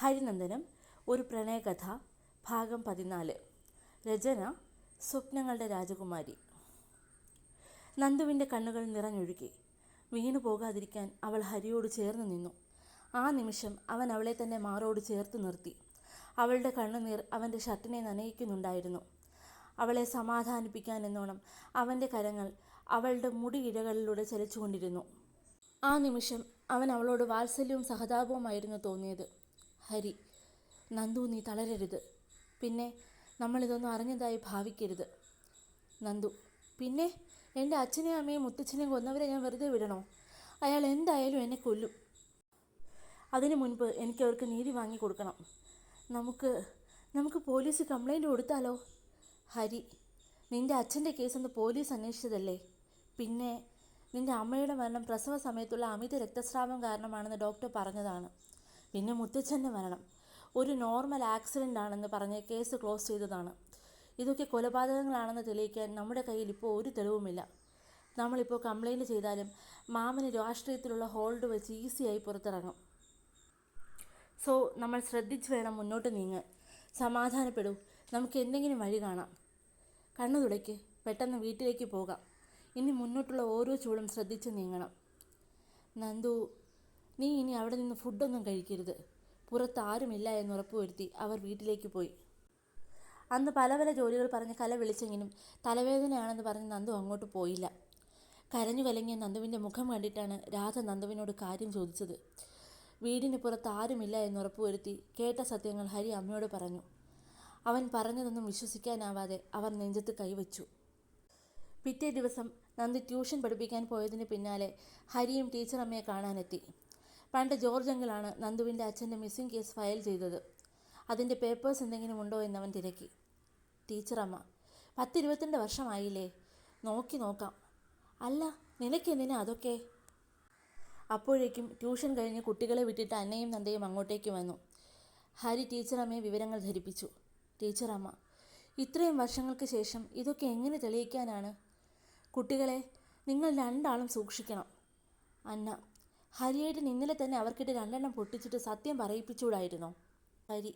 ഹരിനന്ദനം ഒരു പ്രണയകഥ ഭാഗം പതിനാല്. രചന സ്വപ്നങ്ങളുടെ രാജകുമാരി. നന്ദുവിന്റെ കണ്ണുകൾ നിറഞ്ഞൊഴുകി. വീണു പോകാതിരിക്കാൻ അവൾ ഹരിയോട് ചേർന്ന് നിന്നു. ആ നിമിഷം അവൻ അവളെ തന്നെ മാറോട് ചേർത്ത് നിർത്തി. അവളുടെ കണ്ണുനീർ അവന്റെ ഷർട്ടിനെ നനയിക്കുന്നുണ്ടായിരുന്നു. അവളെ സമാധാനിപ്പിക്കാൻ എന്നോണം അവന്റെ കരങ്ങൾ അവളുടെ മുടിയിഴകളിലൂടെ ചലിച്ചുകൊണ്ടിരുന്നു. ആ നിമിഷം അവൻ അവളോട് വാത്സല്യവും സഹതാപവുമായിരുന്നു തോന്നിയത്. ഹരി നന്ദു നീ തളരരുത്. പിന്നെ നമ്മളിതൊന്നും അറിഞ്ഞതായി ഭാവിക്കരുത്. നന്ദു പിന്നെ എന്റെ അച്ഛനെയും അമ്മയും മുത്തച്ഛനെയും കൊന്നവരെ ഞാൻ വെറുതെ വിടണോ? അയാൾ എന്തായാലും എന്നെ കൊല്ലും. അതിനു മുൻപ് എനിക്ക് അവർക്ക് നീതി വാങ്ങി കൊടുക്കണം. നമുക്ക് നമുക്ക് പോലീസ് കംപ്ലൈന്റ് കൊടുത്താലോ? ഹരി നിന്റെ അച്ഛന്റെ കേസൊന്ന് പോലീസ് അന്വേഷിച്ചതല്ലേ? പിന്നെ നിന്റെ അമ്മയുടെ മരണം പ്രസവ സമയത്തുള്ള അമിത രക്തസ്രാവം കാരണമാണെന്ന് ഡോക്ടർ പറഞ്ഞതാണ്. പിന്നെ മുത്തച്ഛന്റെ മരണം. ഒരു നോർമൽ ആക്സിഡന്റ് ആണെന്ന് പറഞ്ഞ് കേസ് ക്ലോസ് ചെയ്തതാണ്. ഇതൊക്കെ കൊലപാതകങ്ങളാണെന്ന് തെളിയിക്കാൻ നമ്മുടെ കയ്യിൽ ഇപ്പോൾ ഒരു തെളിവുമില്ല. നമ്മളിപ്പോൾ കംപ്ലൈന്റ് ചെയ്താലും മാമന് രാഷ്ട്രീയത്തിലുള്ള ഹോൾഡ് വെച്ച് ഈസിയായി പുറത്തിറങ്ങും. സോ നമ്മൾ ശ്രദ്ധിച്ച് വേണം മുന്നോട്ട് നീങ്ങാൻ. സമാധാനപ്പെടൂ. നമുക്ക് എന്തെങ്കിലും വഴി കാണാം. കണ്ണു തുടയ്ക്ക്. പെട്ടെന്ന് വീട്ടിലേക്ക് പോകാം. ഇനി മുന്നോട്ടുള്ള ഓരോ ചൂടും ശ്രദ്ധിച്ച് നീങ്ങണം. നന്ദു. നീ ഇനി അവിടെ നിന്ന് ഫുഡൊന്നും കഴിക്കരുത്. പുറത്ത് ആരുമില്ല എന്ന് ഉറപ്പുവരുത്തി അവർ വീട്ടിലേക്ക് പോയി. അന്ന് പല പല ജോലികൾ പറഞ്ഞ് കല വിളിച്ചെങ്കിലും തലവേദനയാണെന്ന് പറഞ്ഞ് നന്ദു അങ്ങോട്ട് പോയില്ല. കരഞ്ഞു കലങ്ങിയ നന്ദുവിന്റെ മുഖം കണ്ടിട്ടാണ് രാധ നന്ദുവിനോട് കാര്യം ചോദിച്ചത്. വീടിന് പുറത്ത് ആരുമില്ല എന്ന് ഉറപ്പുവരുത്തി കേട്ട സത്യങ്ങൾ ഹരി അമ്മയോട് പറഞ്ഞു. അവൻ പറഞ്ഞതൊന്നും വിശ്വസിക്കാനാവാതെ അവർ നെഞ്ചത്ത് കൈവച്ചു. പിറ്റേ ദിവസം നന്ദി ട്യൂഷൻ പഠിപ്പിക്കാൻ പോയതിന് പിന്നാലെ ഹരിയും ടീച്ചറമ്മയെ കാണാനെത്തി. പണ്ട് ജോർജ് അങ്കിളാണ് നന്ദുവിന്റെ അച്ഛന്റെ മിസ്സിംഗ് കേസ് ഫയൽ ചെയ്തത്. അതിന്റെ പേപ്പേഴ്സ് എന്തെങ്കിലും ഉണ്ടോ എന്നവൻ തിരക്കി. ടീച്ചറമ്മ പത്തിരുപത്തിരണ്ട് വർഷമായില്ലേ? നോക്കി നോക്കാം. അല്ല നിനക്കെന്തിനാ അതൊക്കെ? അപ്പോഴേക്കും ട്യൂഷൻ കഴിഞ്ഞ് കുട്ടികളെ വിട്ടിട്ട് അന്നയും നന്ദയും അങ്ങോട്ടേക്ക് വന്നു. ഹരി ടീച്ചറമ്മയെ വിവരങ്ങൾ ധരിപ്പിച്ചു. ടീച്ചറമ്മ ഇത്രയും വർഷങ്ങൾക്ക് ശേഷം ഇതൊക്കെ എങ്ങനെ തെളിയിക്കാനാണ്? കുട്ടികളെ നിങ്ങൾ രണ്ടാളും സൂക്ഷിക്കണം. അന്ന ഹരിയേട്ടൻ ഇന്നലെ തന്നെ അവർക്കിട്ട് രണ്ടെണ്ണം പൊട്ടിച്ചിട്ട് സത്യം പറയിപ്പിച്ചുകൂടായിരുന്നോ? ഹരി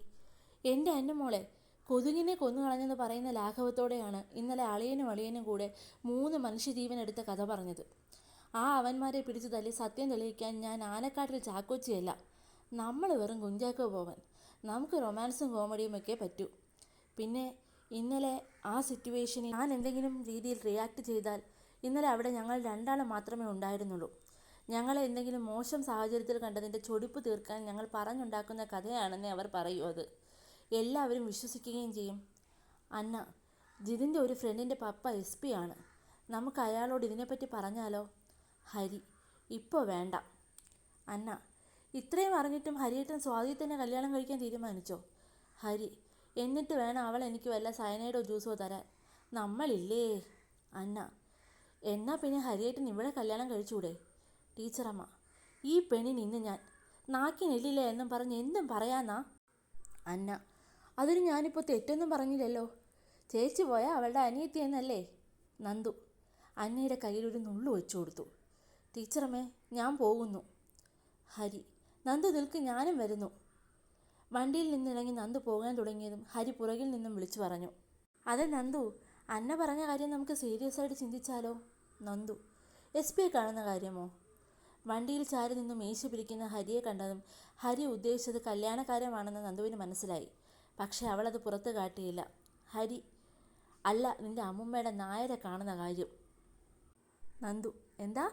എന്റെ അന്നമോളെ കൊതുകിനെ കൊന്നു കളഞ്ഞെന്ന് പറയുന്ന ലാഘവത്തോടെയാണ് ഇന്നലെ അളിയനും അളിയനും കൂടെ മൂന്ന് മനുഷ്യജീവൻ എടുത്ത കഥ പറഞ്ഞത്. ആ അവന്മാരെ പിടിച്ചു തല്ലി സത്യം തെളിയിക്കാൻ ഞാൻ ആനക്കാട്ടിൽ ചാക്കോച്ചിയല്ല. നമ്മൾ വെറും കുഞ്ചാക്കോ പോവൻ. നമുക്ക് റൊമാൻസും കോമഡിയും ഒക്കെ പറ്റൂ. പിന്നെ ഇന്നലെ ആ സിറ്റുവേഷനിൽ ഞാൻ എന്തെങ്കിലും രീതിയിൽ റിയാക്ട് ചെയ്താൽ ഇന്നലെ അവിടെ ഞങ്ങൾ രണ്ടാളും മാത്രമേ ഉണ്ടായിരുന്നുള്ളൂ. ഞങ്ങളെ എന്തെങ്കിലും മോശം സാഹചര്യത്തിൽ കണ്ടതിന്റെ ചൊടിപ്പ് തീർക്കാൻ ഞങ്ങൾ പറഞ്ഞുണ്ടാക്കുന്ന കഥയാണെന്നേ അവർ പറയൂ അത്. എല്ലാവരും വിശ്വസിക്കുകയും ചെയ്യും. അന്ന ജിതിന്റെ ഒരു ഫ്രണ്ടിന്റെ പപ്പ എസ് പി ആണ്. നമുക്ക് അയാളോട് ഇതിനെപ്പറ്റി പറഞ്ഞാലോ? ഹരി ഇപ്പോൾ വേണ്ട. അന്ന ഇത്രയും അറിഞ്ഞിട്ടും ഹരിയേട്ടൻ സ്വാതിയെ തന്നെ കല്യാണം കഴിക്കാൻ തീരുമാനിച്ചോ? ഹരി എന്നിട്ട് വേണം അവൾ എനിക്ക് വല്ല സയനൈഡോ ജ്യൂസോ തരാൻ. നമ്മളില്ലേ? അന്ന എന്നാൽ പിന്നെ ഹരിയേട്ടൻ ഇവിടെ കല്യാണം കഴിച്ചൂടെ? ടീച്ചറമ്മ ഈ പെണ്ണിന് ഇന്ന് ഞാൻ നാക്കിനില്ലില്ല എന്നും പറഞ്ഞ് എന്തും പറയാന്നാ അന്ന അതിന് ഞാനിപ്പോൾ തെറ്റൊന്നും പറഞ്ഞില്ലല്ലോ. ചേച്ചി പോയ അവളുടെ അനിയത്തി എന്നല്ലേ? നന്ദു അന്നയുടെ കയ്യിൽ ഒരു നുള്ളു വെച്ചു കൊടുത്തു. ടീച്ചറമ്മേ ഞാൻ പോകുന്നു. ഹരി നന്ദു നിൽക്ക് ഞാനും വരുന്നു. വണ്ടിയിൽ നിന്നിറങ്ങി നന്ദു പോകാൻ തുടങ്ങിയതും ഹരി പുറകിൽ നിന്നും വിളിച്ചു പറഞ്ഞു. അതെ നന്ദു അന്ന പറഞ്ഞ കാര്യം നമുക്ക് സീരിയസ് ആയിട്ട് ചിന്തിച്ചാലോ? നന്ദു എസ് പിയെ കാണുന്ന കാര്യമോ? വണ്ടിയിൽ ചാരി നിന്നും മീശ പിടിക്കുന്ന ഹരിയെ കണ്ടതും ഹരി ഉദ്ദേശിച്ചത് കല്യാണക്കാര്യമാണെന്ന് നന്ദുവിന് മനസ്സിലായി. പക്ഷെ അവളത് പുറത്ത് കാട്ടിയില്ല. ഹരി അല്ല നിന്റെ അമ്മുമ്മയുടെ നായരെ കാണുന്ന കാര്യം. നന്ദു എന്താ?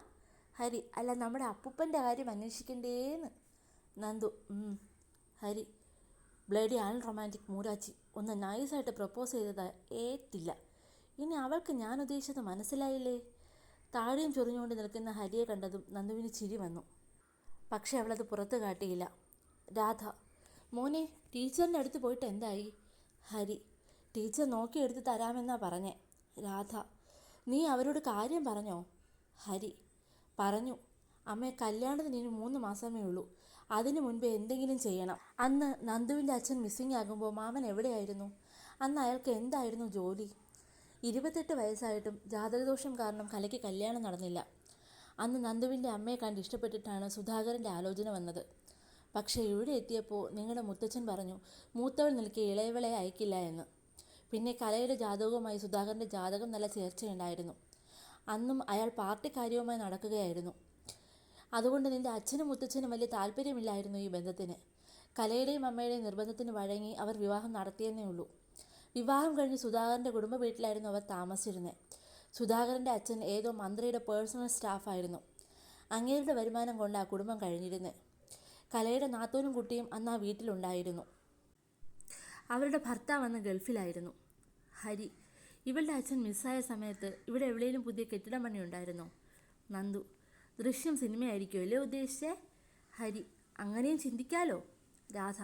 ഹരി അല്ല നമ്മുടെ അപ്പൂപ്പന്റെ കാര്യം അന്വേഷിക്കണ്ടേന്ന്. Nandu Hari bloody an romantic മൂരാച്ചി ഒന്ന് നൈസായിട്ട് പ്രപ്പോസ് ചെയ്തത് ഏറ്റില്ല. ഇനി അവൾക്ക് ഞാൻ ഉദ്ദേശിച്ചത് മനസ്സിലായില്ലേ? താടിയും ചൊറിഞ്ഞുകൊണ്ട് നിൽക്കുന്ന ഹരിയെ കണ്ടതും നന്ദുവിന് ചിരി വന്നു. പക്ഷെ അവളത് പുറത്ത് കാട്ടിയില്ല. രാധ മോനെ ടീച്ചറിന്റെ അടുത്ത് പോയിട്ട് എന്തായി? ഹരി ടീച്ചർ നോക്കിയെടുത്ത് തരാമെന്നാ പറഞ്ഞേ. രാധ നീ അവരോട് കാര്യം പറഞ്ഞോ? ഹരി പറഞ്ഞു. അമ്മ കല്യാണത്തിന് ഇനി മൂന്ന് മാസമേ ഉള്ളൂ. അതിനു മുൻപേ എന്തെങ്കിലും ചെയ്യണം. അന്ന് നന്ദുവിന്റെ അച്ഛൻ മിസ്സിംഗ് ആകുമ്പോൾ മാമൻ എവിടെയായിരുന്നു? അന്ന് അയാൾക്ക് എന്തായിരുന്നു ജോലി? ഇരുപത്തെട്ട് വയസ്സായിട്ടും ജാതകദോഷം കാരണം കലയ്ക്ക് കല്യാണം നടന്നില്ല. അന്ന് നന്ദുവിന്റെ അമ്മയെ കണ്ട് ഇഷ്ടപ്പെട്ടിട്ടാണ് സുധാകരന്റെ ആലോചന വന്നത്. പക്ഷേ ഇവിടെ എത്തിയപ്പോൾ നിങ്ങളുടെ മുത്തച്ഛൻ പറഞ്ഞു മൂത്തവൾ നിൽക്കെ ഇളയവളെ അയക്കില്ല എന്ന്. പിന്നെ കലയുടെ ജാതകവുമായി സുധാകരന്റെ ജാതകം നല്ല ചേർച്ചയുണ്ടായിരുന്നു. അന്നും അയാൾ പാർട്ടി കാര്യവുമായി നടക്കുകയായിരുന്നു. അതുകൊണ്ട് നിന്റെ അച്ഛനും മുത്തച്ഛനും വലിയ താല്പര്യമില്ലായിരുന്നു ഈ ബന്ധത്തിന്. കലയുടെയും അമ്മയുടെയും നിർബന്ധത്തിന് വഴങ്ങി അവർ വിവാഹം നടത്തിയെന്നേ ഉള്ളൂ. വിവാഹം കഴിഞ്ഞ് സുധാകരന്റെ കുടുംബ വീട്ടിലായിരുന്നു അവർ താമസിച്ചിരുന്നത്. സുധാകരന്റെ അച്ഛൻ ഏതോ മന്ത്രിയുടെ പേഴ്സണൽ സ്റ്റാഫായിരുന്നു. അങ്ങേരുടെ വരുമാനം കൊണ്ട് ആ കുടുംബം കഴിഞ്ഞിരുന്നത്. കലയുടെ നാത്തോനും കുട്ടിയും അന്ന് ആ വീട്ടിലുണ്ടായിരുന്നു. അവരുടെ ഭർത്താവ് അന്ന് ഗൾഫിലായിരുന്നു. ഹരി ഇവളുടെ അച്ഛൻ മിസ്സായ സമയത്ത് ഇവിടെ എവിടെയെങ്കിലും പുതിയ കെട്ടിടം പണി നന്ദു ദൃശ്യം സിനിമയായിരിക്കുമല്ലേ ഉദ്ദേശിച്ചേ? ഹരി അങ്ങനെയും ചിന്തിക്കാലോ? രാധ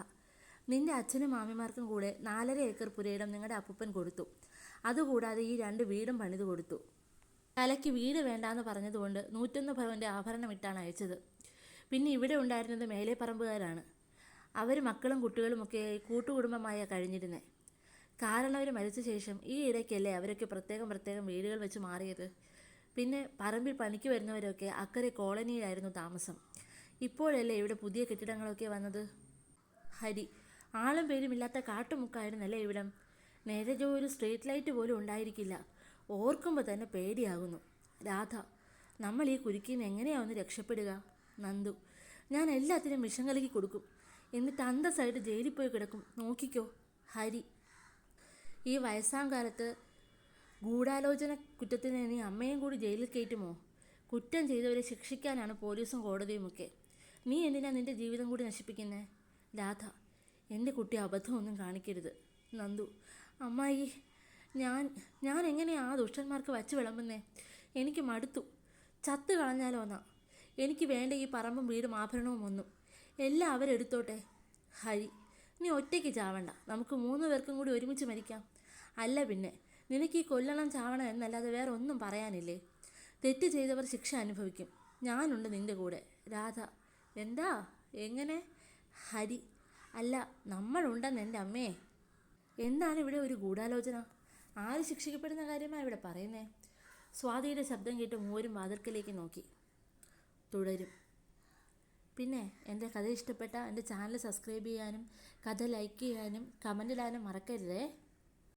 നിന്റെ അച്ഛനും മാമിമാർക്കും കൂടെ നാലര ഏക്കർ പുരയിടം നിങ്ങളുടെ അപ്പൂപ്പൻ കൊടുത്തു. അതുകൂടാതെ ഈ രണ്ട് വീടും പണിത് കൊടുത്തു. കലയ്ക്ക് വീട് വേണ്ടാന്ന് പറഞ്ഞതുകൊണ്ട് നൂറ്റൊന്ന് ഭവന്റെ ആഭരണം ഇട്ടാണ് അയച്ചത്. പിന്നെ ഇവിടെ ഉണ്ടായിരുന്നത് മേലെ പറമ്പുകാരാണ് അവർ മക്കളും കുട്ടികളുമൊക്കെ കൂട്ടുകുടുംബമായ കഴിഞ്ഞിരുന്നത് കാരണം അവർ മരിച്ച ശേഷം ഈ ഇടയ്ക്കല്ലേ അവരൊക്കെ പ്രത്യേകം പ്രത്യേകം വീടുകൾ വെച്ച് മാറിയത്. പിന്നെ പറമ്പിൽ പണിക്ക് വരുന്നവരൊക്കെ അക്കരെ കോളനിയിലായിരുന്നു താമസം. ഇപ്പോഴല്ലേ ഇവിടെ പുതിയ കെട്ടിടങ്ങളൊക്കെ വന്നത്? ഹരി ആളും പേരുമില്ലാത്ത കാട്ടുമുക്കായിരുന്നല്ലേ ഇവിടം? നേരെ ഒരു സ്ട്രീറ്റ് ലൈറ്റ് പോലും ഉണ്ടായിരിക്കില്ല. ഓർക്കുമ്പോൾ തന്നെ പേടിയാകുന്നു. രാധ നമ്മൾ ഈ കുരുക്കിൽ നിന്ന് എങ്ങനെയാ രക്ഷപ്പെടുക? നന്ദു ഞാൻ എല്ലാത്തിനും വിഷം കലക്കി കൊടുക്കും. എന്നിട്ട് അന്തസ്സായിട്ട് ജയിലിൽ പോയി കിടക്കും. നോക്കിക്കോ. ഹരി ഈ വയസ്സാം കാലത്ത് ഗൂഢാലോചന കുറ്റത്തിന് നീ അമ്മയും കൂടി ജയിലിൽ കയറ്റുമോ? കുറ്റം ചെയ്തവരെ ശിക്ഷിക്കാനാണ് പോലീസും കോടതിയുമൊക്കെ. നീ എന്തിനാ നിന്റെ ജീവിതം കൂടി നശിപ്പിക്കുന്നത് രാധ എന്റെ കുട്ടി അബദ്ധമൊന്നും കാണിക്കരുത്. നന്ദു. അമ്മായി ഞാൻ ഞാൻ എങ്ങനെയാ ആ ദുഷ്ടന്മാർക്ക് വച്ച് വിളമ്പുന്നേ? എനിക്ക് മടുത്തു. ചത്ത് കളഞ്ഞാലോ എന്നാ എനിക്ക് വേണ്ട ഈ പറമ്പും വീടും ആഭരണവും ഒന്നും. എല്ലാം അവരെടുത്തോട്ടെ. ഹരി നീ ഒറ്റയ്ക്ക് ചാവണ്ട. നമുക്ക് മൂന്ന് പേർക്കും കൂടി ഒരുമിച്ച് മരിക്കാം. അല്ല പിന്നെ നിനക്ക് ഈ കൊല്ലണം ചാവണം എന്നല്ലാതെ വേറെ ഒന്നും പറയാനില്ലേ? തെറ്റ് ചെയ്തവർ ശിക്ഷ അനുഭവിക്കും. ഞാനുണ്ട് നിന്റെ കൂടെ. രാധ. എന്താ? എങ്ങനെ? ഹരി അല്ല നമ്മളുണ്ടെന്ന് എന്റെ അമ്മേ. എന്താണ് ഇവിടെ ഒരു ഗൂഢാലോചന? ആര് ശിക്ഷിക്കപ്പെടുന്ന കാര്യമാണ് ഇവിടെ പറയുന്നേ? സ്വാതിയുടെ ശബ്ദം കേട്ട് മൂവരും വാതിൽക്കലേക്ക് നോക്കി. തുടരും. പിന്നെ എന്റെ കഥ ഇഷ്ടപ്പെട്ട എന്റെ ചാനൽ സബ്സ്ക്രൈബ് ചെയ്യാനും കഥ ലൈക്ക് ചെയ്യാനും കമന്റ് ഇടാനും മറക്കരുതേ.